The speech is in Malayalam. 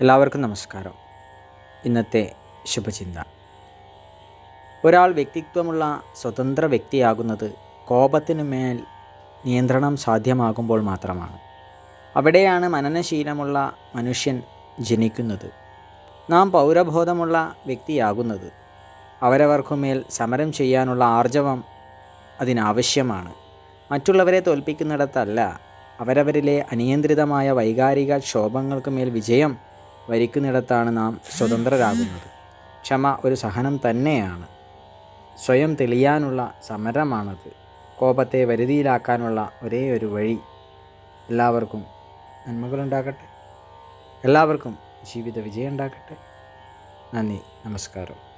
എല്ലാവർക്കും നമസ്കാരം. ഇന്നത്തെ ശുഭചിന്ത. ഒരാൾ വ്യക്തിത്വമുള്ള സ്വതന്ത്ര വ്യക്തിയാകുന്നത് കോപത്തിനു മേൽ നിയന്ത്രണം സാധ്യമാകുമ്പോൾ മാത്രമാണ്. അവിടെയാണ് മനനശീലമുള്ള മനുഷ്യൻ ജനിക്കുന്നത്. നാം പൗരബോധമുള്ള വ്യക്തിയാകുന്നത്. അവരവർക്കുമേൽ സമരം ചെയ്യാനുള്ള ആർജവം അതിനാവശ്യമാണ്. മറ്റുള്ളവരെ തോൽപ്പിക്കുന്നിടത്തല്ല അവരവരിലെ അനിയന്ത്രിതമായ വൈകാരിക ക്ഷോഭങ്ങൾക്ക് മേൽ വിജയം വരിക്കുന്നിടത്താണ് നാം സ്വതന്ത്രരാകുന്നത്. ക്ഷമ ഒരു സഹനം തന്നെയാണ്. സ്വയം തെളിയാനുള്ള സമരമാണത്. കോപത്തെ വരുതിയിലാക്കാനുള്ള ഒരേ ഒരു വഴി എല്ലാവർക്കും നന്മകളുണ്ടാകട്ടെ. എല്ലാവർക്കും ജീവിത വിജയം ഉണ്ടാകട്ടെ നന്ദി. നമസ്കാരം.